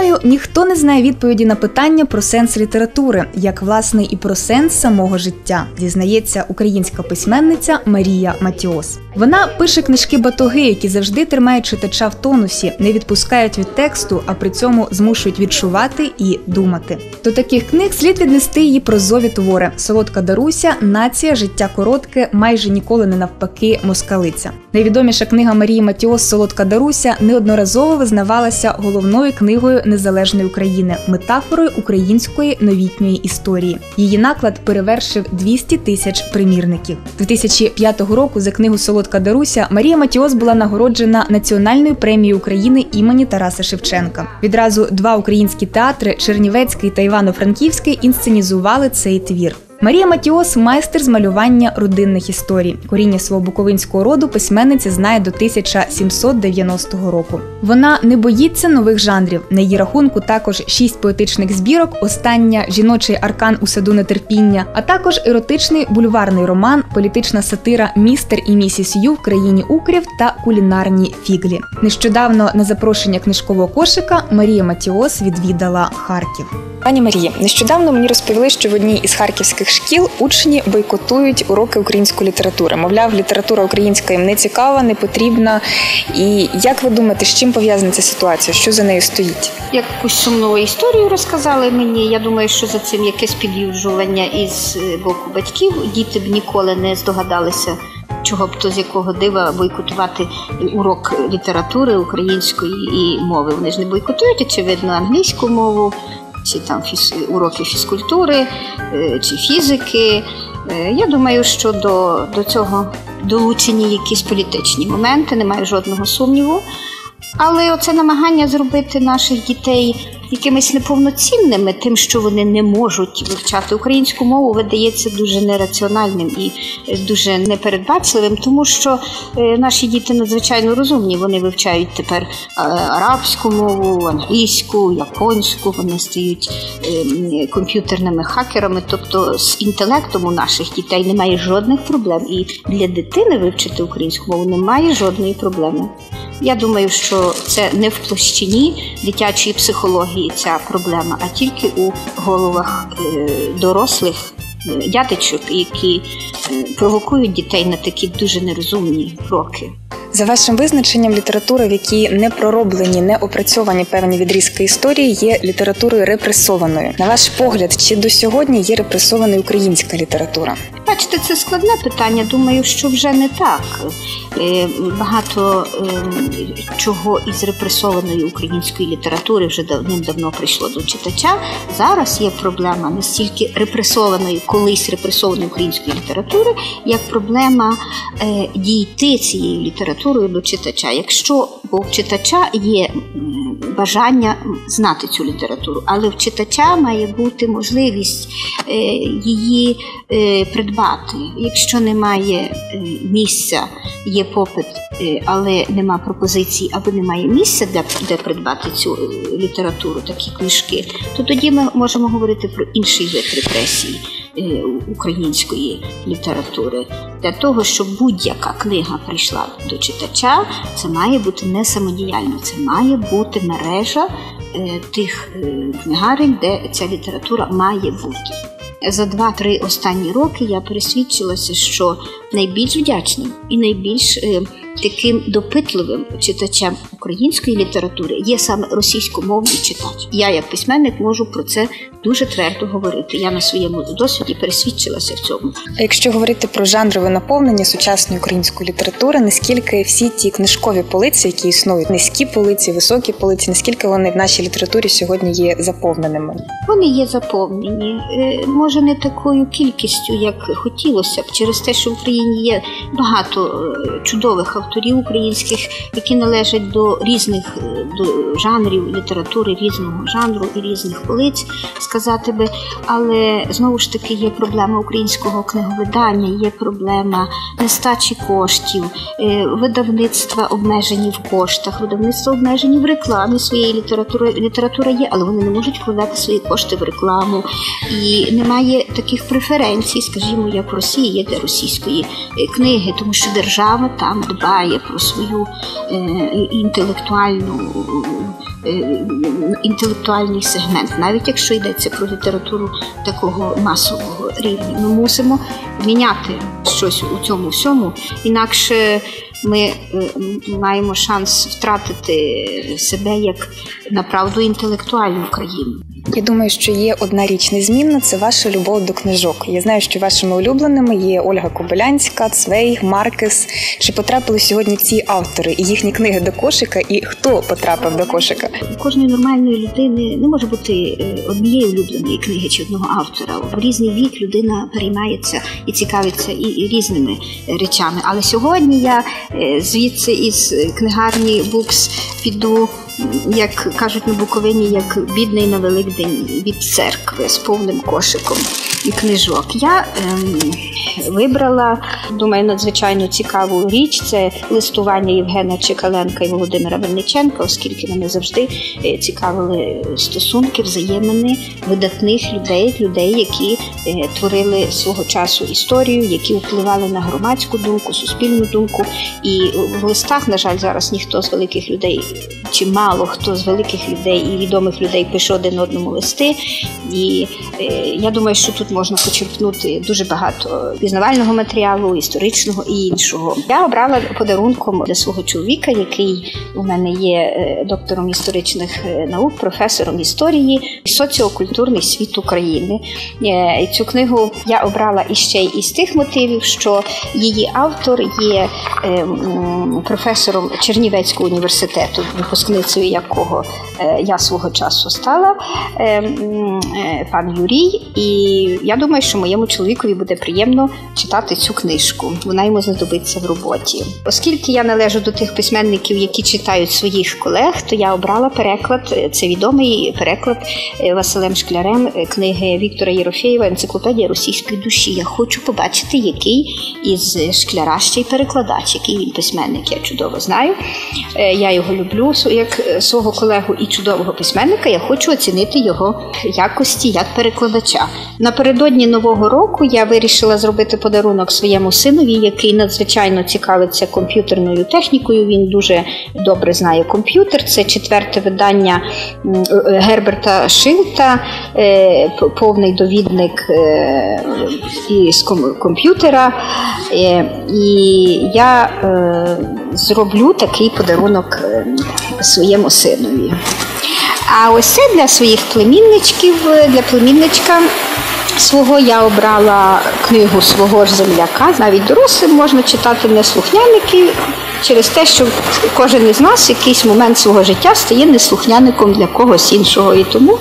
Думаю, ніхто не знає відповіді на питання про сенс літератури, як власне і про сенс самого життя, зізнається українська письменниця Марія Матіос. Вона пише книжки батоги, які завжди тримають читача в тонусі, не відпускають від тексту, а при цьому змушують відчувати і думати. До таких книг слід віднести її прозові твори: Солодка Даруся, нація, життя коротке, майже ніколи не навпаки, москалиця. Найвідоміша книга Марії Матіос Солодка Даруся неодноразово визнавалася головною книгою незалежної України, метафорою української новітньої історії. Її наклад перевершив 200 тисяч примірників. 2005 року за книгу Солодка Даруся Марія Матіос була нагороджена національною премією України імені Тараса Шевченка. Відразу два українські театри Чернівецький та Івано-Франківський інсценізували цей твір. Марія Матіос майстер з малювання родинних історій. Коріння свого буковинського роду письменниця знає до 1790 року. Вона не боїться нових жанрів. На її рахунку також шість поетичних збірок, остання жіночий аркан у саду нетерпіння, а також еротичний бульварний роман, політична сатира Містер і місіс Ю в країні укрів та кулінарні фіглі. Нещодавно на запрошення книжкового кошика Марія Матіос відвідала Харків. Пані Марії, нещодавно мені розповіли, що в одній із харківських шкіл учні бойкотують уроки української літератури. Мовляв, література українська їм не цікава, не потрібна. І як ви думаєте, з чим пов'язана ця ситуація? Що за нею стоїть? Якусь сумну історію розказали мені. Я думаю, що за цим якесь під'юджування із е, боку батьків. Діти б ніколи не здогадалися. Чого б то з якого дива бойкотувати урок літератури української і мови? Вони ж не бойкотують, очевидно, англійську мову, чи там фіз... уроки фізкультури, е, чи фізики. Е, Я думаю, що до, до цього долучені якісь політичні моменти, немає жодного сумніву. Але оце намагання зробити наших дітей якимись неповноцінними, тим, що вони не можуть вивчати українську мову, видається дуже нераціональним і е, дуже непередбачливим, тому що е, наші діти надзвичайно розумні. Вони вивчають тепер е, арабську мову, англійську, японську. Вони стають комп'ютерними хакерами. Тобто з інтелектом у наших дітей немає жодних проблем. І для дитини вивчити українську мову немає жодної проблеми. Я думаю, що це не в площині дитячої психології ця проблема, а тільки у головах е, дорослих е, дядечок, які е, провокують дітей на такі дуже нерозумні кроки. За вашим визначенням, література, в якій не пророблені, не опрацьовані певні відрізки історії, є літературою репресованою. На ваш погляд, чи до сьогодні є репресованою українська література? Бачите, це складне питання. Думаю, що вже не так. Е, Багато е, чого із репресованої української літератури вже давним-давно прийшло до читача. Зараз є проблема не стільки репресованої, колись репресованої української літератури, як проблема е, дійти цією літературою до читача. Якщо у читача є бажання знати цю літературу, але в читача має бути можливість е, її е, придбати. Якщо немає е, місця, є попит, але нема пропозицій або немає місця, де, де придбати цю літературу, такі книжки, то тоді ми можемо говорити про інший вид репресії української літератури. Для того, щоб будь-яка книга прийшла до читача, це має бути не самодіяльно, це має бути мережа е, тих е, книгарень, де ця література має бути. За два-три останні роки я пересвідчилася, що найбільш вдячним і найбільш е, таким допитливим читачем української літератури є саме російськомовний читач. Я, як письменник, можу про це дуже твердо говорити. Я на своєму досвіді пересвідчилася в цьому. А якщо говорити про жанрове наповнення сучасної української літератури, наскільки всі ті книжкові полиці, які існують, низькі полиці, високі полиці, наскільки вони в нашій літературі сьогодні є заповненими? Вони є заповнені, е, може не такою кількістю, як хотілося б, через те, що в Україні є багато е, чудових авторів українських, які належать до різних е, до жанрів літератури, різного жанру і різних полиць, сказати би. Але знову ж таки є проблема українського книговидання, є проблема нестачі коштів, е, видавництва обмежені в коштах, видавництва обмежені в рекламі своєї літератури. Література є, але вони не можуть вкладати свої кошти в рекламу. І немає таких преференцій, скажімо, як в Росії є для російської книги, тому що держава там дбає про свою е, інтелектуальну. е, Інтелектуальний сегмент, навіть якщо йдеться про літературу такого масового рівня, ми мусимо міняти щось у цьому всьому, інакше ми е, маємо шанс втратити себе як направду інтелектуальну країну. Я думаю, що є одна річ незмінна це ваша любов до книжок. Я знаю, що вашими улюбленими є Ольга Кобилянська, Цвей, Маркес. Чи потрапили сьогодні ці автори і їхні книги до кошика, і хто потрапив до кошика? Кожної нормальної людини не може бути е, однієї улюбленої книги чи одного автора. В різний вік людина переймається і цікавиться і, різними е, речами. Але сьогодні я е, звідси із книгарні Букс піду, як кажуть на Буковині, як бідний на Великдень від церкви з повним кошиком і книжок. Я ем, вибрала, думаю, надзвичайно цікаву річ. Це листування Євгена Чекаленка і Володимира Винниченка, оскільки мене завжди е, цікавили стосунки, взаємини видатних людей, людей, які творили свого часу історію, які впливали на громадську думку, суспільну думку. І в листах, на жаль, зараз ніхто з великих людей, чи мало хто з великих людей і відомих людей пише один одному листи. І е, я думаю, що тут можна почерпнути дуже багато пізнавального матеріалу, історичного і іншого. Я обрала подарунком для свого чоловіка, який у мене є е, доктором історичних е, наук, професором історії, соціокультурний світ України. Цю книгу я обрала іще із тих мотивів, що її автор є е, професором Чернівецького університету, випускницею якого е, я свого часу стала, е, м, е, пан Юрій. І я думаю, що моєму чоловікові буде приємно читати цю книжку. Вона йому знадобиться в роботі. Оскільки я належу до тих письменників, які читають своїх колег, то я обрала переклад. е, Це відомий переклад Василем Шклярем книги Віктора Єрофєєва Енциклопедія російської душі. Я хочу побачити, який із шкляра ще й перекладач, який він письменник. Я чудово знаю. Е, Я його люблю як е, свого колегу і чудового письменника. Я хочу оцінити його якості як перекладача. Напередодні нового року я вирішила зробити подарунок своєму синові, який надзвичайно цікавиться комп'ютерною технікою. Він дуже добре знає комп'ютер. Це четверте видання е, Герберта Шилта, повний довідник із ком- комп'ютера. Е, І я е, зроблю такий подарунок е, своєму синові. А ось це для своїх племінничків, е, для племінничка свого я обрала книгу свого ж земляка. Навіть дорослим можна читати неслухняники через те, що кожен із нас якийсь момент свого життя стає неслухняником для когось іншого. І тому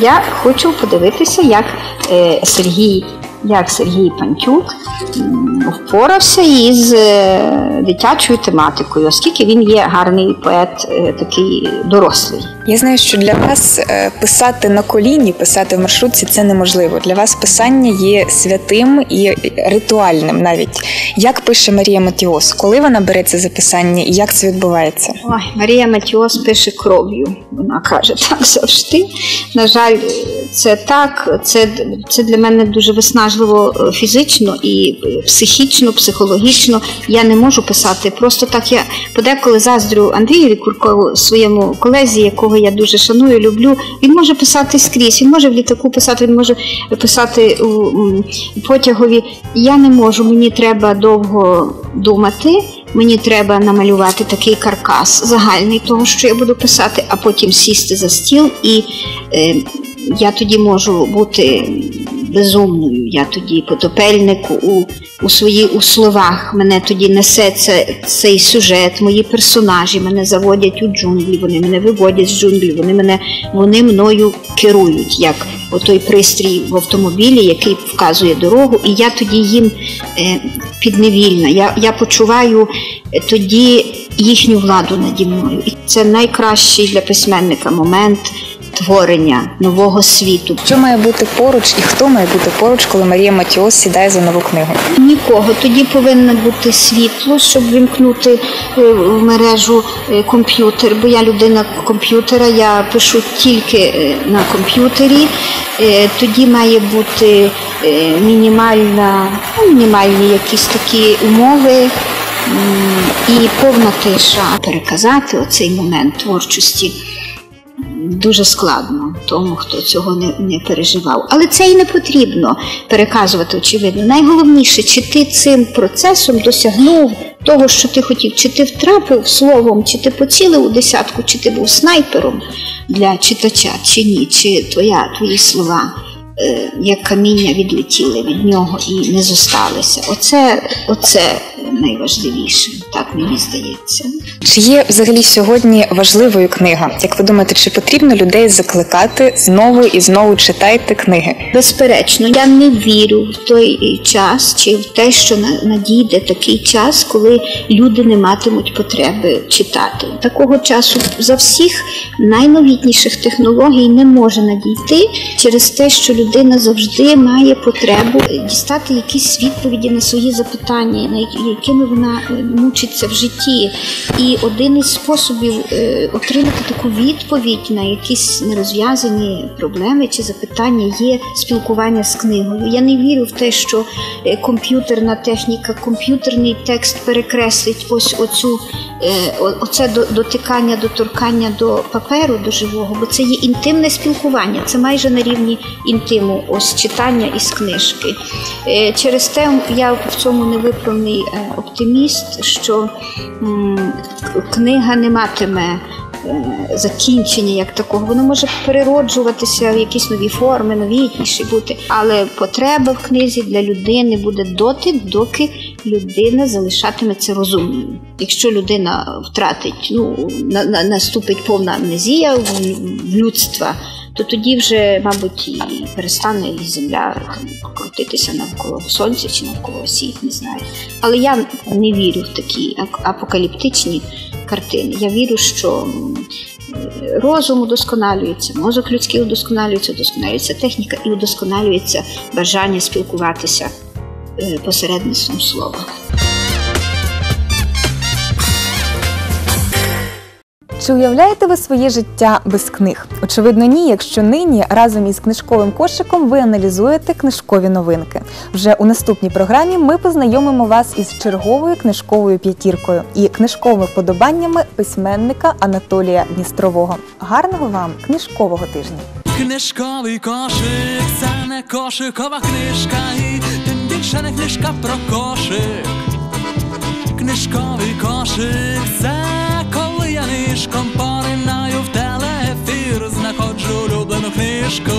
я хочу подивитися, як е, Сергій. Як Сергій Пантюк впорався із е, дитячою тематикою, оскільки він є гарний поет, е, такий дорослий. Я знаю, що для вас е, писати на коліні, писати в маршрутці це неможливо. Для вас писання є святим і ритуальним навіть. Як пише Марія Матіос, коли вона береться за писання і як це відбувається? Ой, Марія Матіос пише кров'ю. Вона каже так завжди. На жаль, це так. Це, це для мене дуже виснажливо е, фізично і психічно, психологічно. Я не можу писати. Просто так я подеколи заздрю Андрієві Куркову, своєму колезі, якого я дуже шаную, люблю. Він може писати скрізь, він може в літаку писати, він може писати у потягові. Я не можу, мені треба довго думати. Мені треба намалювати такий каркас загальний того, що я буду писати, а потім сісти за стіл, і е, я тоді можу бути безумною. Я тоді потопельник у, у свої у словах. Мене тоді несе це, цей сюжет, мої персонажі мене заводять у джунглі, вони мене виводять з джунглі, вони мене вони мною керують, як отой пристрій в автомобілі, який вказує дорогу, і я тоді їм е, підневільна. Я, я почуваю е, тоді їхню владу наді мною. І це найкращий для письменника момент творення нового світу. Що має бути поруч і хто має бути поруч, коли Марія Матіос сідає за нову книгу? Нікого тоді повинно бути світло, щоб вімкнути е, в мережу е, комп'ютер. Бо я людина комп'ютера, я пишу тільки е, на комп'ютері. Тоді має бути мінімальна, ну, мінімальні якісь такі умови. І повна тиша переказати оцей момент творчості дуже складно тому, хто цього не, не переживав. Але це і не потрібно переказувати, очевидно. Найголовніше, чи ти цим процесом досягнув того, що ти хотів, чи ти втрапив словом, чи ти поцілив у десятку, чи ти був снайпером для читача, чи ні, чи твоя, твої слова. е, Як каміння відлетіли від нього і не зосталися. Оце, оце найважливіше, так мені здається. Чи є взагалі сьогодні важливою книга? Як ви думаєте, чи потрібно людей закликати знову і знову читайте книги? Безперечно, я не вірю в той час чи в те, що на- надійде такий час, коли люди не матимуть потреби читати. Такого часу за всіх найновітніших технологій не може надійти через те, що людина завжди має потребу дістати якісь відповіді на свої запитання, на які- якими вона е, мучиться в житті. І один із способів е, отримати таку відповідь на якісь нерозв'язані проблеми чи запитання є спілкування з книгою. Я не вірю в те, що е, комп'ютерна техніка, комп'ютерний текст перекреслить ось оцю оце дотикання, доторкання до паперу, до живого, бо це є інтимне спілкування, це майже на рівні інтиму, ось читання із книжки. Через те я в цьому невиправний оптиміст, що книга не матиме е, закінчення як такого. Воно може перероджуватися в якісь нові форми, новітніші бути. Але потреба в книзі для людини буде доти, доки людина залишатиметься розумною. Якщо людина втратить, ну на, на, наступить повна амнезія в людства. То тоді вже, мабуть, і перестане і земля там, крутитися навколо сонця чи навколо осі, не знаю. Але я не вірю в такі ак- апокаліптичні картини. Я вірю, що розум удосконалюється, мозок людський удосконалюється, удосконалюється техніка і удосконалюється бажання спілкуватися е, посередництвом слова. Чи уявляєте ви своє життя без книг? Очевидно, ні, якщо нині разом із книжковим кошиком ви аналізуєте книжкові новинки. Вже у наступній програмі ми познайомимо вас із черговою книжковою п'ятіркою і книжковими вподобаннями письменника Анатолія Дністрового. Гарного вам книжкового тижня! Книжковий кошик, це не кошикова книжка, і тим більше не книжка про кошик. Книжковий кошик, це коли поринаю в телеефір, знаходжу улюблену книжку.